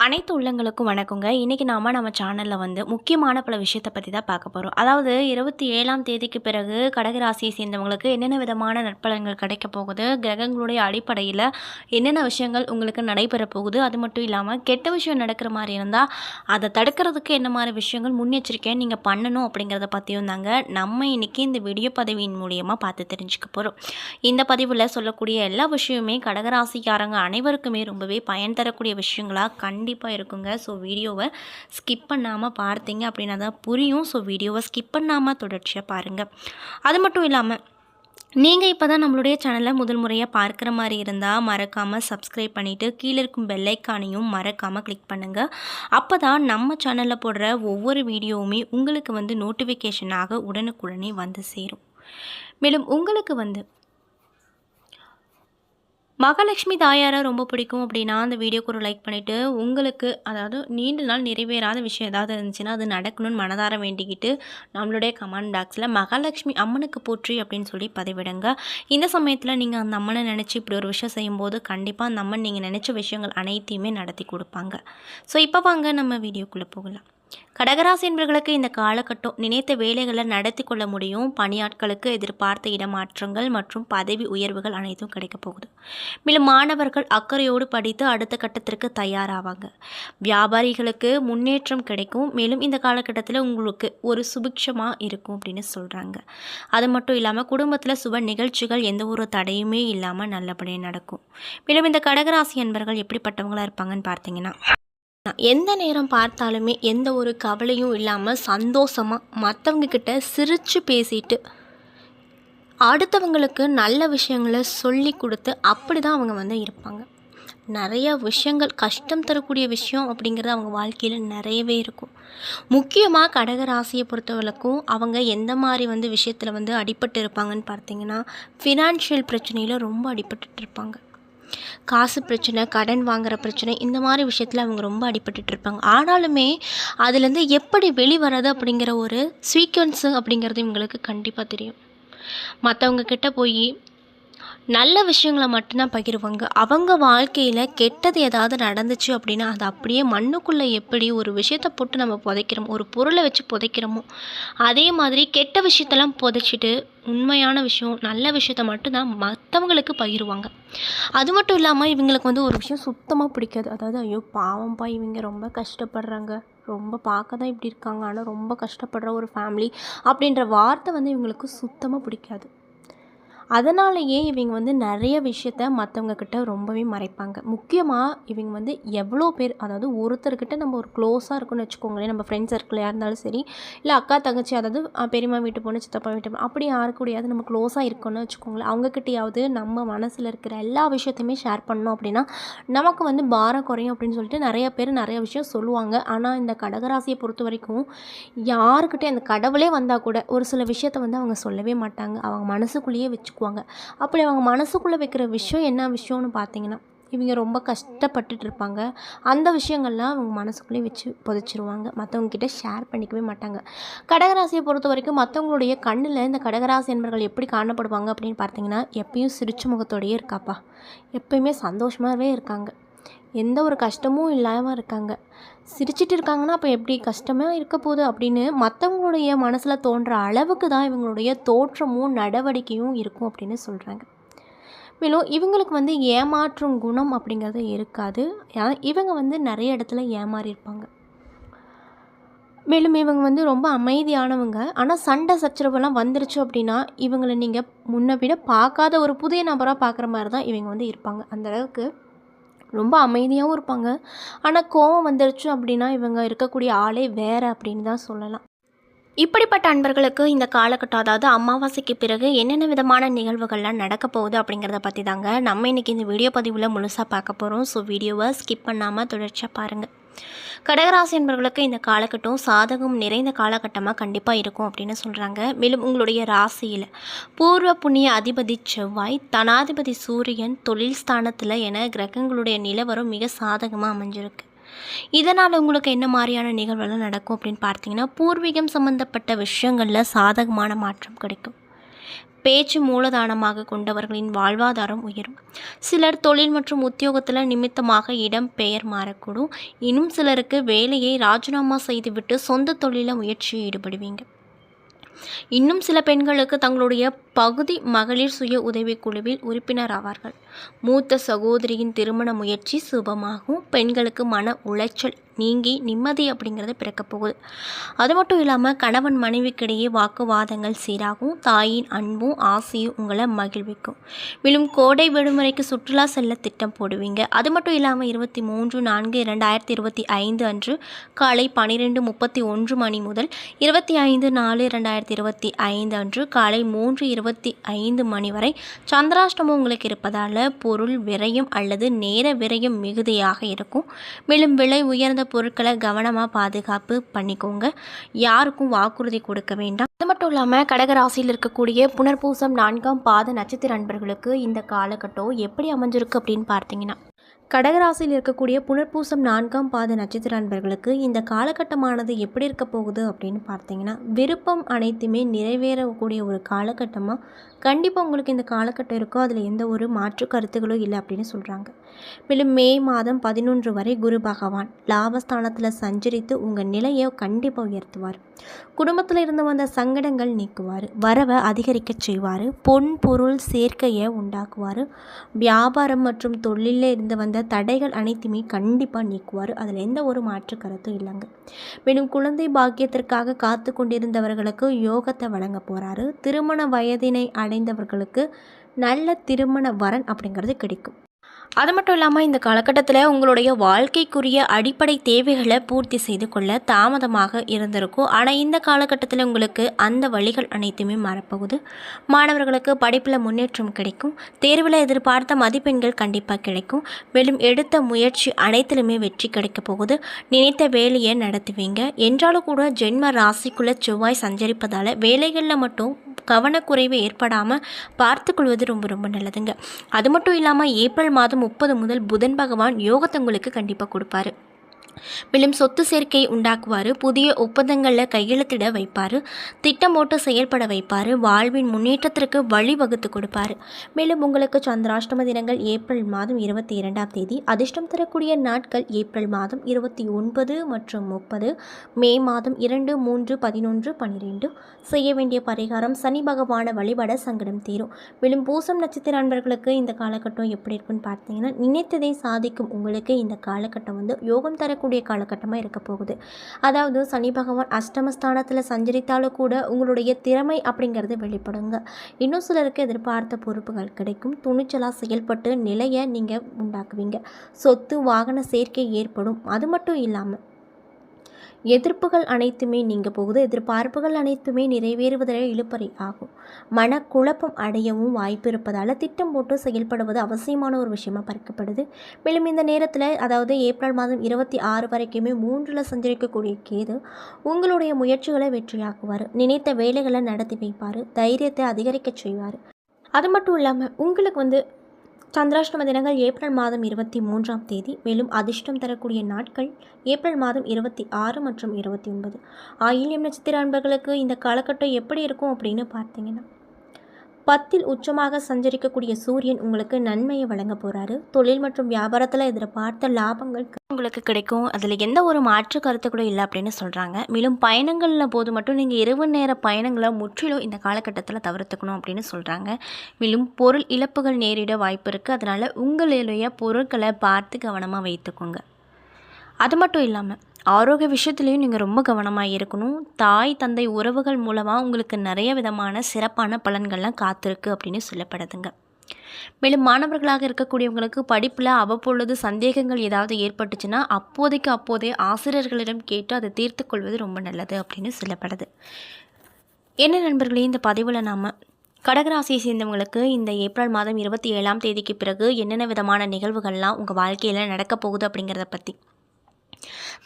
அனைத்து உள்ளங்களுக்கும் வணக்கங்க. இன்றைக்கி நாம் நம்ம சேனலில் வந்து முக்கியமான பல விஷயத்தை பற்றி தான் பார்க்க போகிறோம் அதாவது 27ஆம் தேதிக்கு பிறகு கடக ராசியை சேர்ந்தவங்களுக்கு என்னென்ன விதமான நற்பலன்கள் கிடைக்க போகுது, கிரகங்களுடைய அடிப்படையில் என்னென்ன விஷயங்கள் உங்களுக்கு நடைபெறப் போகுது, அது மட்டும் இல்லாமல் கெட்ட விஷயம் நடக்கிற மாதிரி இருந்தால் அதை தடுக்கிறதுக்கு என்ன மாரி விஷயங்கள் முன்னெச்சரிக்கையா நீங்கள் பண்ணணும் அப்படிங்கிறத பற்றியும் தாங்க நம்ம இன்னைக்கு இந்த வீடியோ பதவியின் மூலியமாக பார்த்து தெரிஞ்சுக்க போகிறோம் இந்த பதிவில் சொல்லக்கூடிய எல்லா விஷயமுமே கடகராசிக்காரங்க அனைவருக்குமே ரொம்பவே பயன் தரக்கூடிய விஷயங்களா கண்டிப்பாக இருக்குங்க. ஸோ வீடியோவை ஸ்கிப் பண்ணாமல் பார்த்தீங்க அப்படின்னா தான் புரியும். ஸோ வீடியோவை ஸ்கிப் பண்ணாமல் தொடர்ச்சியாக பாருங்கள் அது மட்டும் இல்லாமல் நீங்கள் இப்போ தான் நம்மளுடைய சேனலை முதல் முறையாக பார்க்குற மாதிரி இருந்தால் மறக்காமல் சப்ஸ்கிரைப் பண்ணிவிட்டு கீழே இருக்கும் பெல்லைக்கானையும் மறக்காமல் கிளிக் பண்ணுங்கள் அப்போ தான் நம்ம சேனலில் போடுற ஒவ்வொரு வீடியோவுமே உங்களுக்கு வந்து நோட்டிஃபிகேஷனாக உடனுக்குடனே வந்து சேரும். மேலும் உங்களுக்கு வந்து மகாலட்சுமி தாயாரை ரொம்ப பிடிக்கும் அப்படின்னா, அந்த வீடியோக்கு ஒரு லைக் பண்ணிவிட்டு உங்களுக்கு அதாவது நீண்ட நாள் நிறைவேறாத விஷயம் ஏதாவது இருந்துச்சுன்னா, அது நடக்கணும்னு மனதார வேண்டிக்கிட்டு, நம்மளுடைய கமெண்ட் பாக்ஸில் மகாலட்சுமி அம்மனுக்கு போற்றி அப்படின்னு சொல்லி பதிவிடுங்க. இந்த சமயத்தில் நீங்கள் அந்த அம்மனை நினச்சி இப்படி ஒரு விஷயம் செய்யும்போது, கண்டிப்பாக அந்த அம்மன் நீங்கள் நினச்ச விஷயங்கள் அனைத்தையுமே நடத்தி கொடுப்பாங்க ஸோ இப்போ வாங்க நம்ம வீடியோக்குள்ளே போகலாம். கடகராசி என்பர்களுக்கு இந்த காலகட்டம் நினைத்த வேலைகளை நடத்தி கொள்ள முடியும். பணியாட்களுக்கு எதிர்பார்த்த இடமாற்றங்கள் மற்றும் பதவி உயர்வுகள் அனைத்தும் கிடைக்கப் போகுது. மேலும் மாணவர்கள் அக்கறையோடு படித்து அடுத்த கட்டத்திற்கு தயாராவாங்க. வியாபாரிகளுக்கு முன்னேற்றம் கிடைக்கும். மேலும் இந்த காலகட்டத்தில் உங்களுக்கு ஒரு சுபிக்ஷமாக இருக்கும் அப்படின்னு சொல்கிறாங்க அது மட்டும் இல்லாமல் குடும்பத்தில் சுப நிகழ்ச்சிகள் எந்த ஒரு தடையுமே இல்லாமல் நல்லபடியாக நடக்கும். மேலும் இந்த கடகராசி அன்பர்கள் எப்படிப்பட்டவங்களாக இருப்பாங்கன்னு பார்த்தீங்கன்னா, எந்த நேரம் பார்த்தாலுமே எந்த ஒரு கவலையும் இல்லாமல் சந்தோஷமாக மற்றவங்கக்கிட்ட சிரித்து பேசிட்டு, அடுத்தவங்களுக்கு நல்ல விஷயங்கள சொல்லிக் கொடுத்து அப்படி தான் அவங்க வந்து இருப்பாங்க. நிறைய விஷயங்கள் கஷ்டம் தரக்கூடிய விஷயம் அப்படிங்கிறது அவங்க வாழ்க்கையில் நிறையவே இருக்கும். முக்கியமாக கடக ராசியை பொறுத்தவரைக்கும் அவங்க எந்த மாதிரி வந்து விஷயத்தில் வந்து அடிபட்டு இருப்பாங்கன்னு பார்த்தீங்கன்னா, ஃபினான்ஷியல் பிரச்சனையில் ரொம்ப அடிபட்டு இருப்பாங்க. காசு பிரச்சனை, கடன் வாங்குகிற பிரச்சனை இந்த மாதிரி விஷயத்தில் அவங்க ரொம்ப அடிபட்டு இருப்பாங்க. ஆனாலுமே அதுலேருந்து எப்படி வெளிவரது அப்படிங்கிற ஒரு சீக்வன்ஸு அப்படிங்கிறது இவங்களுக்கு கண்டிப்பாக தெரியும். மற்றவங்க கிட்ட போய் நல்ல விஷயங்கள மட்டும்தான் பகிர்வாங்க பகிருவாங்க. அவங்க வாழ்க்கையில் கெட்டது ஏதாவது நடந்துச்சு அப்படின்னா, அது அப்படியே மண்ணுக்குள்ளே எப்படி ஒரு விஷயத்த போட்டு நம்ம புதைக்கிறோமோ, ஒரு பொருளை வச்சு புதைக்கிறோமோ, அதே மாதிரி கெட்ட விஷயத்தெல்லாம் புதைச்சிட்டு, உண்மையான விஷயம், நல்ல விஷயத்த மட்டும்தான் மற்றவங்களுக்கு பகிருவாங்க. அது மட்டும் இல்லாமல் இவங்களுக்கு வந்து ஒரு விஷயம் சுத்தமாக பிடிக்காது. அதாவது ஐயோ! பாவம்ப்பா இவங்க ரொம்ப கஷ்டப்படுறாங்க. ரொம்ப பார்க்க தான் இப்படி இருக்காங்க. ஆனால் ரொம்ப கஷ்டப்படுற ஒரு ஃபேமிலி அப்படின்ற வார்த்தை வந்து இவங்களுக்கு சுத்தமாக பிடிக்காது. அதனாலேயே இவங்க வந்து நிறைய விஷயத்த மற்றவங்கக்கிட்ட ரொம்பவே மறைப்பாங்க. முக்கியமாக இவங்க வந்து எவ்வளோ பேர் அதாவது ஒருத்தர்கிட்ட நம்ம ஒரு க்ளோஸாக இருக்குன்னு வச்சுக்கோங்களேன். நம்ம ஃப்ரெண்ட்ஸ் சர்க்கிளா இருந்தாலும் சரி, இல்லை அக்கா, தங்கச்சி அதாவது பெரியம்மா வீட்டு பொண்ணு, சித்தப்பா வீட்டு பொண்ணு அப்படி யாரு நம்ம க்ளோஸாக இருக்கோம்னு வச்சுக்கோங்களேன். அவங்கக்கிட்டையாவது நம்ம மனசில் இருக்கிற எல்லா விஷயத்தையுமே ஷேர் பண்ணோம் அப்படின்னா, நமக்கு வந்து பாரம் குறையும் அப்படின்னு சொல்லிட்டு நிறைய பேர் நிறைய விஷயம் சொல்லுவாங்க. ஆனால் இந்த கடகராசியை பொறுத்த வரைக்கும் யாருக்கிட்டே அந்த கடவுளே வந்தால் கூட ஒரு சில விஷயத்த வந்து அவங்க சொல்லவே மாட்டாங்க. அவங்க மனசுக்குள்ளேயே வச்சுக்குவாங்க. அப்படி அவங்க மனசுக்குள்ளே வைக்கிற விஷயம் என்ன விஷயம்னு பார்த்தீங்கன்னா, இவங்க ரொம்ப கஷ்டப்பட்டுட்டு இருப்பாங்க. அந்த விஷயங்கள்லாம் அவங்க மனசுக்குள்ளேயே வச்சு புதைச்சிருவாங்க. மற்றவங்கக்கிட்ட ஷேர் பண்ணிக்கவே மாட்டாங்க. கடகராசியை பொறுத்த வரைக்கும் மற்றவங்களுடைய கண்ணில் இந்த கடகராசி அன்பர்கள் எப்படி காணப்படுவாங்க அப்படின்னு பார்த்தீங்கன்னா, எப்பயும் சிரிச்ச முகத்தோடயே இருக்காப்பா. எப்பயுமே சந்தோஷமாகவே இருக்காங்க. எந்த ஒரு கஷ்டமும் இல்லாமல் இருக்காங்க. சிரிச்சிட்டு இருக்காங்கன்னா, அப்போ எப்படி கஷ்டமாக இருக்க போகுது அப்படின்னு மற்றவங்களுடைய மனசில் தோன்ற அளவுக்கு தான் இவங்களுடைய தோற்றமும், நடவடிக்கையும் இருக்கும் அப்படின்னு சொல்கிறாங்க மேலும் இவங்களுக்கு வந்து ஏமாற்றும் குணம் அப்படிங்கிறது இருக்காது. இவங்க வந்து நிறைய இடத்துல ஏமாறியிருப்பாங்க. மேலும் இவங்க வந்து ரொம்ப அமைதியானவங்க. ஆனால் சண்டை சச்சரவுலாம் வந்துருச்சு அப்படின்னா, இவங்கள நீங்கள் முன்ன விட பார்க்காத ஒரு புதிய நபராக பார்க்குற மாதிரி தான் இவங்க வந்து இருப்பாங்க. அந்தளவுக்கு ரொம்ப அமைதியாகவும் இருப்பாங்க. ஆனால் கோவம் வந்துருச்சு அப்படின்னா, இவங்க இருக்கக்கூடிய ஆளே வேற அப்படின்னு தான் சொல்லலாம். இப்படிப்பட்ட அன்பர்களுக்கு இந்த காலகட்டம் அதாவது அமாவாசைக்கு பிறகு என்னென்ன விதமான நிகழ்வுகள்லாம் நடக்க போகுது அப்படிங்கிறத பற்றி தாங்க நம்ம இன்றைக்கி இந்த வீடியோ பதிவில் முழுசாக பார்க்க போகிறோம் ஸோ வீடியோவை ஸ்கிப் பண்ணாமல் தொடர்ச்சியாக பாருங்கள் கடகராசி என்பவர்களுக்கு இந்த காலகட்டம் சாதகம் நிறைந்த காலகட்டமாக கண்டிப்பாக இருக்கும் அப்படின்னு சொல்கிறாங்க மேலும் உங்களுடைய ராசியில் பூர்வ புண்ணிய அதிபதி செவ்வாய், தனாதிபதி சூரியன், தொழில் ஸ்தானத்தில் என கிரகங்களுடைய நிலவரம் மிக சாதகமாக அமைஞ்சிருக்கு. இதனால் உங்களுக்கு என்ன மாதிரியான நிகழ்வுகள் நடக்கும் அப்படின்னு பார்த்தீங்கன்னா, பூர்வீகம் சம்மந்தப்பட்ட விஷயங்களில் சாதகமான மாற்றம் கிடைக்கும். பேச்சு மூலதானமாக கொண்டவர்களின் வாழ்வாதாரம் உயரும். சிலர் தொழில் மற்றும் உத்தியோகத்தில் நிமித்தமாக இடம் பெயர் மாறக்கூடும். இன்னும் சிலருக்கு வேலையை ராஜினாமா செய்துவிட்டு சொந்த தொழில முயற்சியில் ஈடுபடுவீங்க. இன்னும் சில பெண்களுக்கு தங்களுடைய பகுதி மகளிர் சுய உதவிக்குழுவில் உறுப்பினர் ஆவார்கள். மூத்த சகோதரியின் திருமண முயற்சி சுபமாகும். பெண்களுக்கு மன உளைச்சல் நீங்கி நிம்மதி அப்படிங்கிறது பிறக்கப் போகுது. அது மட்டும் இல்லாமல் கணவன் மனைவிக்கிடையே வாக்குவாதங்கள் சீராகும். தாயின் அன்பும் ஆசையும் உங்களை மகிழ்விக்கும். மேலும் கோடை விடுமுறைக்கு சுற்றுலா செல்ல திட்டம் போடுவீங்க. அது மட்டும் இல்லாமல் இருபத்தி மூன்று நான்கு இரண்டாயிரத்தி இருபத்தி ஐந்து அன்று காலை பன்னிரெண்டு முப்பத்தி ஒன்று மணி முதல் இருபத்தி ஐந்து நாலு இரண்டாயிரத்தி இருபத்தி ஐந்து அன்று காலை மூன்று இருபத்தி ஐந்து மணி வரை சந்திராஷ்டமம் உங்களுக்கு இருப்பதால் பொருள் விரையும் அல்லது நேர விரையும் மிகுதியாக இருக்கும். மேலும் விலை உயர்ந்த பொருட்களை கவனமாக பாதுகாப்பு பண்ணிக்கோங்க. யாருக்கும் வாக்குறுதி கொடுக்க வேண்டாம். அது மட்டும் இல்லாமல் கடகராசியில் இருக்கக்கூடிய புனர்பூசம் நான்காம் பாத நட்சத்திர அன்பர்களுக்கு இந்த காலகட்டம் எப்படி அமைஞ்சிருக்கு அப்படின்னு பார்த்தீங்கன்னா கடகராசியில் இருக்கக்கூடிய புனர்பூசம் நான்காம் பாத நட்சத்திர அன்பர்களுக்கு இந்த காலகட்டமானது எப்படி இருக்க போகுது அப்படின்னு பார்த்தீங்கன்னா விருப்பம் அனைத்துமே நிறைவேறக்கூடிய ஒரு காலகட்டமாக கண்டிப்பாக உங்களுக்கு இந்த காலகட்டம் இருக்கோ அதில் எந்த ஒரு மாற்று கருத்துகளும் இல்லை அப்படின்னு சொல்கிறாங்க மேலும் மே மாதம் பதினொன்று வரை குரு பகவான் லாபஸ்தானத்தில் சஞ்சரித்து உங்கள் நிலையை கண்டிப்பாக உயர்த்துவார். குடும்பத்தில் இருந்து வந்த சங்கடங்கள் நீக்குவார். வரவை அதிகரிக்க செய்வார். பொன் பொருள் சேர்க்கையை உண்டாக்குவார். வியாபாரம் மற்றும் தொழிலில் இருந்து வந்த தடைகள் அனைத்துமே கண்டிப்பாக நீக்குவார். அதில் எந்த ஒரு மாற்று கருத்தும் இல்லைங்க. மேலும் குழந்தை பாக்கியத்திற்காக காத்து கொண்டிருந்தவர்களுக்கு யோகத்தை வழங்க போகிறாரு திருமண வயதினை அடைந்தவர்களுக்கு நல்ல திருமண வரன் அப்படிங்கிறது கிடைக்கும். அது மட்டும் இல்லாமல் இந்த காலகட்டத்தில் உங்களுடைய வாழ்க்கைக்குரிய அடிப்படை தேவைகளை பூர்த்தி செய்து கொள்ள தாமதமாக இருந்திருக்கும். ஆனால் இந்த காலகட்டத்தில் உங்களுக்கு அந்த வழிகள் அனைத்துமே மாறப்போகுது. மாணவர்களுக்கு படிப்பில் முன்னேற்றம் கிடைக்கும். தேர்வில் எதிர்பார்த்த மதிப்பெண்கள் கண்டிப்பாக கிடைக்கும். மேலும் எடுத்த முயற்சி அனைத்திலுமே வெற்றி கிடைக்க போகுது. நினைத்த வேலையை நடத்துவீங்க. என்றாலும் கூட ஜென்ம ராசிக்குள்ளே செவ்வாய் சஞ்சரிப்பதால் வேலைகளில் மட்டும் கவனக்குறைவு ஏற்படாமல் பார்த்துக்கொள்வது ரொம்ப ரொம்ப நல்லதுங்க. அது மட்டும் இல்லாமல் ஏப்ரல் மாதம் முப்பது முதல் புதன் பகவான் யோகத்தை உங்களுக்கு கண்டிப்பாக கொடுப்பாரு. மேலும் சொத்து சேர்க்கை உண்டாக்குவார் புதிய ஒப்பந்தங்களில் கையெழுத்திட வைப்பார் திட்டமோட்டு செயல்பட வைப்பார் வாழ்வின் முன்னேற்றத்திற்கு வழிவகுத்து கொடுப்பார். மேலும் உங்களுக்கு சந்திராஷ்டம தினங்கள் ஏப்ரல் மாதம் இருபத்தி இரண்டாம் தேதி அதிர்ஷ்டம் தரக்கூடிய நாட்கள் ஏப்ரல் மாதம் இருபத்தி ஒன்பது மற்றும் முப்பது மே மாதம் இரண்டு மூன்று பதினொன்று பன்னிரெண்டு செய்ய வேண்டிய பரிகாரம் சனி பகவான வழிபட சங்கடம் தீரும். மேலும் பூசம் நட்சத்திர அன்பர்களுக்கு இந்த காலகட்டம் எப்படி இருக்குன்னு பார்த்தீங்கன்னா நினைத்ததை சாதிக்கும் உங்களுக்கு இந்த காலகட்டம் வந்து யோகம் தரக்கூடிய காலகட்டமாக இருக்க போகுது. அதாவது சனி பகவான் அஷ்டமஸ்தானத்தில் சஞ்சரித்தாலும் கூட உங்களுடைய திறமை அப்படிங்கிறது வெளிப்படுங்க. இன்னும் சிலருக்கு எதிர்பார்த்த பொறுப்புகள் கிடைக்கும். துணிச்சலாக செயல்பட்டு நிலையை நீங்கள் உண்டாக்குவீங்க. சொத்து வாகன சேர்க்கை ஏற்படும். அது மட்டும் இல்லாமல் எதிர்ப்புகள் அனைத்துமே நீங்க போகுது. எதிர்பார்ப்புகள் அனைத்துமே நிறைவேறுவதில் இழுப்பறை ஆகும். மனக்குழப்பம் அடையவும் வாய்ப்பு இருப்பதால் திட்டம் போட்டு செயல்படுவது அவசியமான ஒரு விஷயமா பார்க்கப்படுது. மேலும் இந்த நேரத்தில் அதாவது ஏப்ரல் மாதம் இருபத்தி ஆறு வரைக்குமே மூன்றில் சஞ்சரிக்கக்கூடிய கேது உங்களுடைய முயற்சிகளை வெற்றியாக்குவார். நினைத்த வேலைகளை நடத்தி வைப்பார். தைரியத்தை அதிகரிக்க செய்வார். அது மட்டும் இல்லாமல் உங்களுக்கு வந்து சந்திராஷ்டம தினங்கள் ஏப்ரல் மாதம் இருபத்தி மூன்றாம் தேதி. மேலும் அதிர்ஷ்டம் தரக்கூடிய நாட்கள் ஏப்ரல் மாதம் இருபத்தி ஆறு மற்றும் இருபத்தி ஒன்பது. ஆயில்யம் நட்சத்திர அன்பர்களுக்கு இந்த காலகட்டம் எப்படி இருக்கும் அப்படின்னு பார்த்தீங்கன்னா பத்தில் உச்சமாக சஞ்சரிக்கக்கூடிய சூரியன் உங்களுக்கு நன்மையை வழங்க போகிறாரு தொழில் மற்றும் வியாபாரத்தில் எதிர்பார்த்த லாபங்கள் உங்களுக்கு கிடைக்கும். அதில் எந்த ஒரு மாற்று கருத்து கூட இல்லை அப்படின்னு சொல்கிறாங்க மேலும் பயணங்களில் போது மட்டும் நீங்கள் இரவு நேர பயணங்களை முற்றிலும் இந்த காலகட்டத்தில் தவிர்த்துக்கணும் அப்படின்னு சொல்கிறாங்க மேலும் பொருள் இழப்புகள் நேரிட வாய்ப்பு இருக்குது அதனால் உங்களுடைய பொருட்களை பார்த்து கவனமாக வைத்துக்கோங்க. அது மட்டும் இல்லாமல் ஆரோக்கிய விஷயத்துலையும் நீங்கள் ரொம்ப கவனமாக இருக்கணும். தாய் தந்தை உறவுகள் மூலமாக உங்களுக்கு நிறைய விதமான சிறப்பான பலன்கள்லாம் காத்திருக்கு அப்படின்னு சொல்லப்படுதுங்க. மேலும் மாணவர்களாக இருக்கக்கூடியவங்களுக்கு படிப்பில் அவ்வப்பொழுது சந்தேகங்கள் ஏதாவது ஏற்பட்டுச்சுன்னா அப்போதைக்கு அப்போதே ஆசிரியர்களிடம் கேட்டு அதை தீர்த்து கொள்வது ரொம்ப நல்லது அப்படின்னு சொல்லப்படுது. என்ன நண்பர்களே இந்த பதிவில் நாம் கடகராசியை சேர்ந்தவங்களுக்கு இந்த ஏப்ரல் மாதம் இருபத்தி ஏழாம் தேதிக்கு பிறகு என்னென்ன விதமான நிகழ்வுகள்லாம் உங்கள் வாழ்க்கையில் நடக்க போகுது அப்படிங்கிறத பற்றி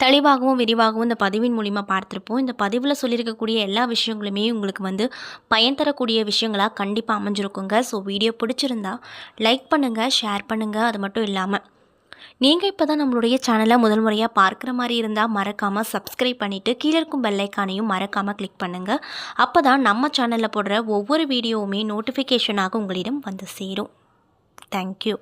தெளிவாகவும் விரிவாகவும் இந்த பதிவின் மூலிமா பார்த்துருப்போம். இந்த பதிவில் சொல்லியிருக்கக்கூடிய எல்லா விஷயங்களுமே உங்களுக்கு வந்து பயன் தரக்கூடிய விஷயங்களாக கண்டிப்பாக அமைஞ்சிருக்குங்க. ஸோ வீடியோ பிடிச்சிருந்தா லைக் பண்ணுங்கள் ஷேர் பண்ணுங்கள் அது மட்டும் இல்லாமல் நீங்கள் இப்போ தான் நம்மளுடைய சேனலை முதல் முறையாக பார்க்குற மாதிரி இருந்தால் மறக்காமல் சப்ஸ்கிரைப் பண்ணிவிட்டு கீழே இருக்கும் பெல்லைக்கானையும் மறக்காமல் கிளிக் பண்ணுங்கள் அப்போ தான் நம்ம சேனலில் போடுற ஒவ்வொரு வீடியோவுமே நோட்டிஃபிகேஷனாக உங்களிடம் வந்து சேரும். தேங்க்யூ